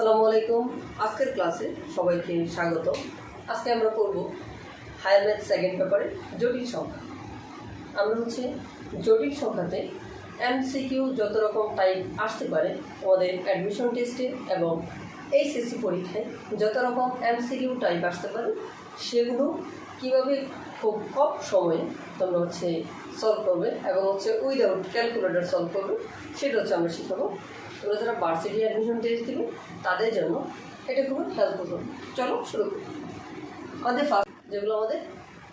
আসসালামু আলাইকুম। আজকের ক্লাসে সবাইকে স্বাগত। আজকে আমরা করব হায়ার ম্যাথ সেকেন্ড পেপারে জটিল সংখ্যা। আমরা হচ্ছে জটিল সংখ্যাতে এমসিকিউ যত রকম টাইপ আসতে পারে, আমাদের অ্যাডমিশন টেস্টে এবং এইচএসসি পরীক্ষায় যত রকম এমসিকিউ টাইপ আসতে পারে, সেগুলো কীভাবে খুব কম সময়ে তোমরা হচ্ছে সলভ করবে এবং হচ্ছে উইদাউট ক্যালকুলেটর সলভ করবে, সেটা হচ্ছে আমরা শিখাবো। তোমরা যারা ভার্সিটি অ্যাডমিশন টেস্ট দিবে তাদের জন্য এটা খুবই হেল্পফুল হবে। চলো শুরু করি। আমাদের ফার্স্ট যেগুলো আমাদের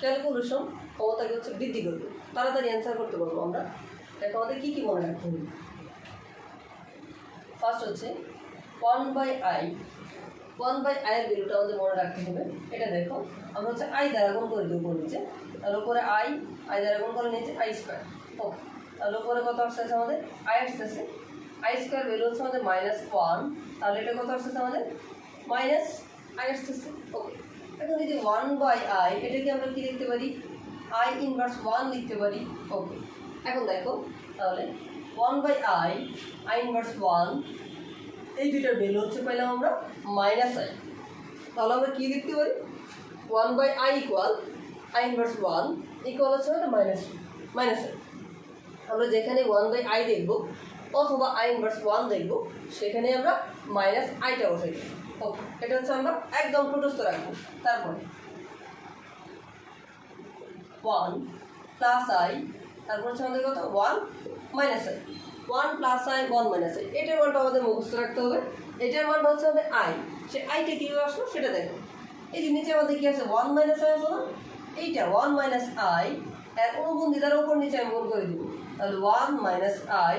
ক্যালকুলেশন ক্ষমতাকে হচ্ছে বৃদ্ধি করবে। তাড়াতাড়ি অ্যান্সার করতে পারব আমরা। দেখো আমাদের কী কী মনে রাখতে হবে? ফার্স্ট হচ্ছে one by I one by আয়ের ভ্যালুটা আমাদের মনে রাখতে হবে। এটা দেখো, আমরা হচ্ছে আই দ্বারা গুণ করে দেবো নিচে তার উপরে আই আই দ্বারা গুণ করে নিয়েছে আই স্কোয়ার ওকে তার উপরে কত আসতেছে আমাদের? আই আসতেছে আই স্কোয়ার ভ্যালু হচ্ছে আমাদের মাইনাস ওয়ান তাহলে এটা কত আসতেছে আমাদের? মাইনাস আই আসতেছে। ওকে এখন এই যে ওয়ান বাই আই এটাকে আমরা কি লিখতে পারি? আই ইনভার্স ওয়ান লিখতে পারি। ওকে এখন দেখো তাহলে one by I I inverse one এই দুইটার ভ্যালু হচ্ছে পাইলাম আমরা মাইনাস আই তাহলে আমরা কী লিখতে পারি? One by I equal I inverse one equal হচ্ছে আমাদের মাইনাস মাইনাস আই আমরা যেখানে ওয়ান বাই আই দেখব অথবা আই ইনভার্স ওয়ান দেখব, সেখানে আমরা মাইনাস আইটা বসে দেবো। ওকে এটা হচ্ছে আমরা একদম টোটস্থ রাখব। তারপরে ওয়ান প্লাস আই তারপর হচ্ছে আমাদের কত? One minus I one plus I one minus I এটার মানটা আমাদের মুখস্থ রাখতে হবে। এটার মানটা হচ্ছে আমাদের আই সে আইটা কীভাবে আসলো সেটা দেখো। এই যে নিচে আমাদের কী আছে? ওয়ান মাইনাস আই না? এইটা ওয়ান মাইনাস আই এর অনুবন্ধী তার ওপর নিচে আমি গুণ করে দিব। তাহলে ওয়ান মাইনাস আই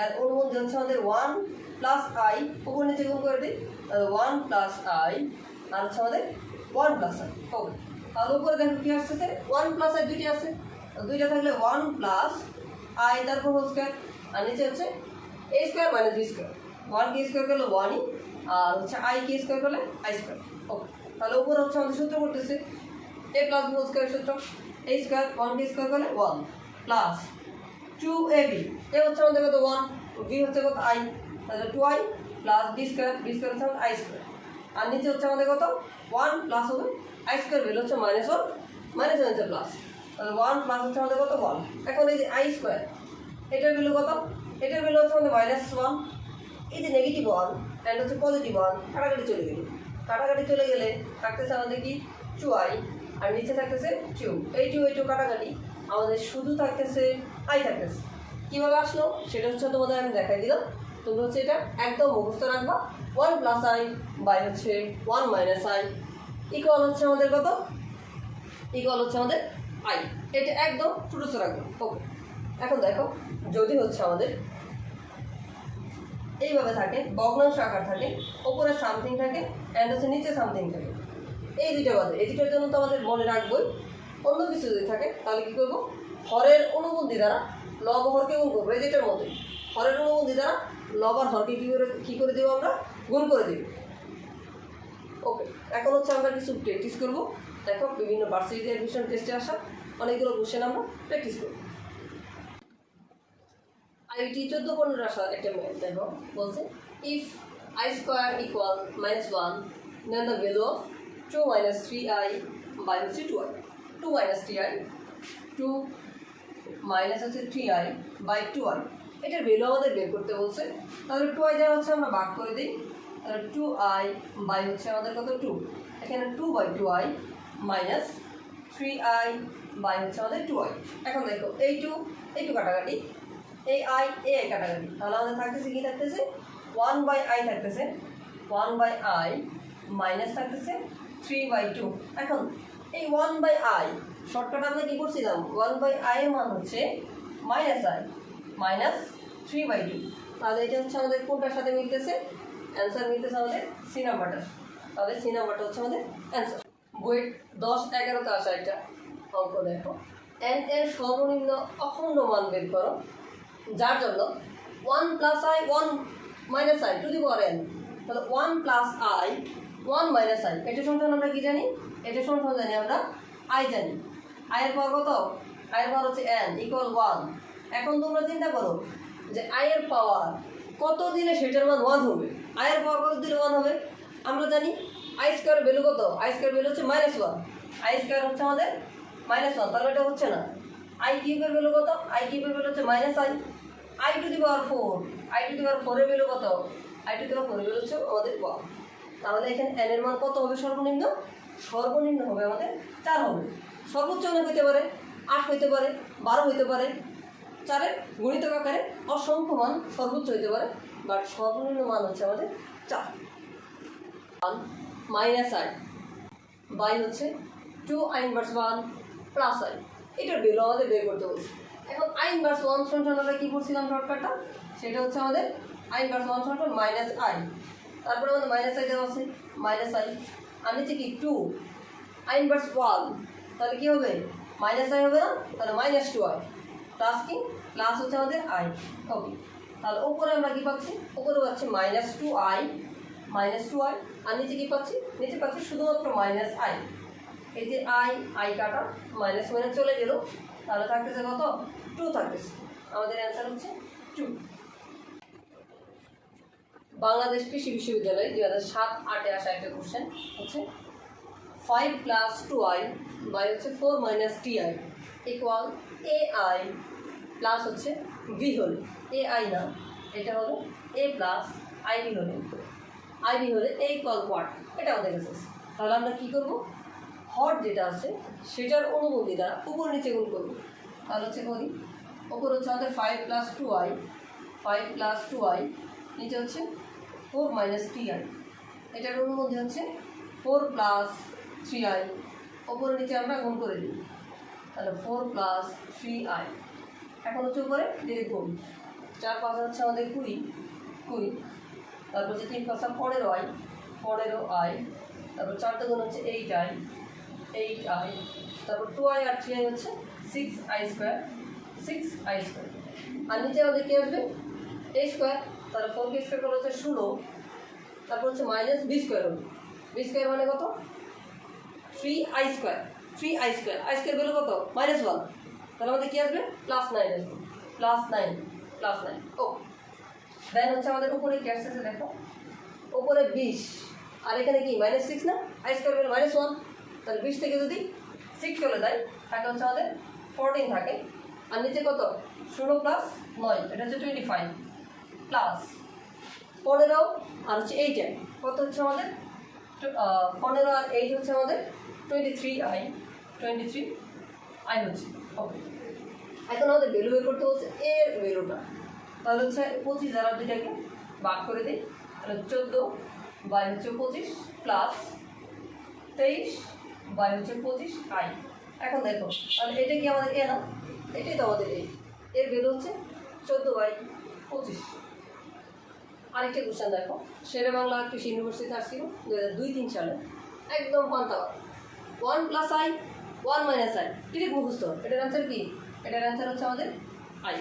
এর অনুবন্ধী হচ্ছে আমাদের ওয়ান প্লাস আই উপর নিচে গুণ করে দিই ওয়ান প্লাস আই আর হচ্ছে আমাদের ওয়ান প্লাস আই ওকে তাহলে উপরে দেখো কী আসতেছে? ওয়ান প্লাস আই দুইটা আছে। দুইটা থাকলে ওয়ান প্লাস আই তারপর হোল স্কোয়ার আর নিচে হচ্ছে A square minus B square one K square করলে ওয়ানই আর হচ্ছে আই কে স্কোয়ার করলে আই স্কোয়ার ওকে তাহলে উপরে হচ্ছে আমাদের সূত্র করতেছে। এ প্লাস হোল স্কোয়ার সূত্র। এ স্কোয়ার ওয়ান কে স্কোয়ার করলে one plus two A B A হচ্ছে আমাদের কত? ওয়ান বি হচ্ছে কত? আই তাহলে two I plus B square B square হচ্ছে আই স্কোয়ার আর নিচে হচ্ছে আমাদের কত? ওয়ান প্লাস হবে আই স্কোয়ার ভ্যালু হচ্ছে মাইনাস ওয়ান মাইনাস ওয়ান হচ্ছে প্লাস তাহলে ওয়ান প্লাস হচ্ছে আমাদের কত? ওয়ান এখন এই যে আই স্কোয়ার এটার ভ্যালু কত? এটার ভ্যালু হচ্ছে আমাদের মাইনাস ওয়ান এই যে নেগেটিভ ওয়ান অ্যান্ড হচ্ছে পজিটিভ ওয়ান কাটাকাটি চলে গেল। কাটাকাটি চলে গেলে থাকতেছে আমাদের কি? টু আই আর নিচে থাকতেছে টু এই টু এই টু কাটাকাটি। আমাদের শুধু থাকতেছে, আই থাকতেছে। কীভাবে আসলো? সেটা হচ্ছে তোমাদের আমি দেখাই দিলাম। তোমরা হচ্ছে এটা একদম মুখস্থ রাখবা। ওয়ান প্লাস আই বাই হচ্ছে ওয়ান মাইনাস আই ইকুয়াল হচ্ছে আমাদের কত? ইকুয়াল হচ্ছে আমাদের আই এটা একদম ছোটো রাখব। ওকে এখন দেখো, যদি হচ্ছে আমাদের এইভাবে থাকে, ভগ্নাংশ আকার থাকে ওপরে সামথিং থাকে অ্যান্ড হচ্ছে নিচে সামথিং থাকে। এই দুইটা বাদে। এই দুটোর জন্য তো আমাদের মনে রাখবোই অন্য কিছু যদি থাকে, তাহলে কী করব? হরের অনুবন্ধী দ্বারা লব হরকে গুণ করব যেটার মতোই হরের অনুবন্ধী দ্বারা লব আর হরকে কী করে কী করে দেবো আমরা? গুণ করে দেবো। ওকে এখন হচ্ছে আমরা কিছু প্র্যাকটিস করব। দেখো, বিভিন্ন ভার্সিটি অ্যাডমিশন টেস্টে আসা, অনেকগুলো কোশ্চেন আমরা প্র্যাকটিস করব। আইটি চোদ্দ পনেরো আসা একটা ম্যাথ দেখো, বলছে if I square equal minus one then the value of two minus three I by হচ্ছে two I two minus three I two minus হচ্ছে three I by two I এটার ভ্যালু আমাদের বের করতে বলছে। তাহলে টু আই যারা হচ্ছে আমরা ভাগ করে দিই। তাহলে টু আই বাই হচ্ছে আমাদের কত? টু এখানে two by two I minus three I by হচ্ছে আমাদের টু আই এখন দেখো, এই টু এই টু কাটাকাটি, এই আই এ আই কাটাকাটি। তাহলে আমাদের থাকতেছে কি থাকতেছে? ওয়ান বাই আই থাকতেছে। ওয়ান বাই আই মাইনাস থাকতেছে থ্রি বাই টু এখন এই ওয়ান বাই আই শর্টকাট আমরা কী করছিলাম? ওয়ান বাই আই মান হচ্ছে minus I minus three by two তাহলে এটা হচ্ছে আমাদের কোনটার সাথে মিলতেছে? অ্যান্সার মিলতেছে আমাদের সি নাম্বারটা তাহলে সি নাম্বারটা হচ্ছে আমাদের অ্যান্সার বইয়ের দশ, এগারোতে আসা একটা অঙ্ক দেখো। এন এর সর্বনিম্ন অখণ্ড মান বের করো। যার জন্য one plus i one minus i to the power n তাহলে one plus i one minus i এটা সমান আমরা কি জানি? এটা সমান জানি আমরা আই জানি। আয়ের পাওয়ার কত? আয়ের পাওয়ার হচ্ছে এন ইকুয়াল ওয়ান এখন তোমরা চিন্তা করো যে আয়ের পাওয়ার কত দিলে সেটার মান ওয়ান হবে? আয়ের পাওয়ার কত দিলে ওয়ান হবে? আমরা জানি আই স্কোয়ার ভ্যালু কত? আই স্কোয়ার ভ্যালু হচ্ছে মাইনাস ওয়ান আই স্কোয়ার হচ্ছে আমাদের মাইনাস ওয়ান তাহলে এটা হচ্ছে না। আই কিউবের ভ্যালু কত? আই কিউবের ভ্যালু হচ্ছে minus i i to the power four i to the power ফোরের ভ্যালু কত? আই টু দি পাওয়ার ফোরের ভ্যালু হচ্ছে আমাদের ওয়ান তাহলে এখানে এন এর মান কত হবে? সর্বনিম্ন? সর্বনিম্ন হবে আমাদের চার হবে। সর্বোচ্চ অনেক হইতে পারে, আট হইতে পারে, বারো হইতে পারে চারের গণিত আকারে অসংখ্য মান সর্বোচ্চ হইতে পারে বাট সর্বনিম্ন মান হচ্ছে আমাদের চার। ওয়ান মাইনাস আই বাই হচ্ছে two i inverse one plus i এটার ভ্যালু আমাদের বের করতে বলছে। এখন আই ইনভার্স ওয়ান সমান আমরা কী করছিলাম শর্টকাটটা সেটা হচ্ছে আমাদের আই ইনভার্স ওয়ান সমান মাইনাস আই তারপরে আমাদের মাইনাস আই দেওয়া আছে মাইনাস আই আর নিচে কি টু আই ইনভার্স ওয়ান তাহলে কী হবে? মাইনাস আই হবে না, তাহলে মাইনাস টু আই প্লাস কি? প্লাস হচ্ছে আমাদের আই ওকে তাহলে ওপরে আমরা কী পাচ্ছি? ওপরে পাচ্ছি minus two i minus two i আর নিচে কী পাচ্ছি? নিচে পাচ্ছি শুধুমাত্র মাইনাস আই এই যে আই আই কাটা মাইনাস মাইনাস চলে গেল। তাহলে থাকতেছে কত? টু থাকতেছে। আমাদের অ্যান্সার হচ্ছে টু বাংলাদেশ কৃষি বিশ্ববিদ্যালয় দুই হাজার সাত আটে আসা একটা কোশ্চেন হচ্ছে five plus two i by হচ্ছে four minus t i equal a i plus হচ্ছে ভি হলে এ আই না, এটা হলো এ প্লাস আই ভি হলে আই ভি হলে এ ইকুয়াল কোয়াট এটা আমাদের কাছে। তাহলে আমরা কী করব? হট যেটা আছে, সেটার অনুমতি দ্বারা উপর নিচে গুণ করব। তাহলে হচ্ছে করি, উপর হচ্ছে আমাদের five plus two i five plus two i নিচে হচ্ছে ফোর মাইনাস থ্রি আই। এটার অনুমতি হচ্ছে ফোর প্লাস থ্রি আই। ওপরে নিচে আমরা গুণ করে দিই। তাহলে ফোর প্লাস থ্রি আই। এখন হচ্ছে উপরে দিদি গুণ চার পাঁচ হচ্ছে আমাদের কুড়ি কুড়ি। তারপর হচ্ছে তিন পাঁচটা পনেরো আই পনেরো আই। তারপর চারটে গুণ হচ্ছে এইট আই এইট আই। তারপর টু আই আর থ্রি আই হচ্ছে six i square six i square আর নিচে আমাদের কী আসবে? এ স্কোয়ার তাহলে ফোর কে স্কোয়ার করা হচ্ছে ষোলো, তারপর হচ্ছে মাইনাস বি স্কোয়ার হবে বি স্কোয়ার মানে কত? Three i square three i square i square কত? মাইনাস ওয়ান তাহলে আমাদের কী আসবে? প্লাস নাইন আসবে। প্লাস নাইন প্লাস নাইন ও দেন হচ্ছে আমাদের উপরে কি আসতেছে দেখো? উপরে বিশ। আর এখানে কি? মাইনাস সিক্স না? I square value minus one তাহলে বিশ থেকে যদি সিক্স চলে যায়, তাহলে হচ্ছে আমাদের ফোরটিন থাকে। আর নিচে কত? ষোলো প্লাস নয় এটা হচ্ছে টোয়েন্টি ফাইভ প্লাস পনেরো আর হচ্ছে এইট আই কত হচ্ছে আমাদের? পনেরো আর এইট হচ্ছে আমাদের twenty three i twenty three i হচ্ছে। ওকে এখন আমাদের ভ্যালু বের করতে হচ্ছে এর ভ্যালুটা তাহলে হচ্ছে পঁচিশ দ্বারা দুইটাকে ভাগ করে দিই। তাহলে চোদ্দ বাই হচ্ছে পঁচিশ প্লাস তেইশ বাই হচ্ছে পঁচিশ আই এখন দেখো, তাহলে এটা কি আমাদের এ না? এটাই তো আমাদের এ এর ভ্যালু হচ্ছে চোদ্দ বাই পঁচিশ। আরেকটা কোশ্চেন দেখো। শেরে বাংলা কৃষি ইউনিভার্সিটি আসছিল দু হাজার দুই তিন সালে। একদম পান্তা one plus i one minus i ঠিক মুখস্থ এটার অ্যান্সার কি? এটার অ্যান্সার হচ্ছে আমাদের আই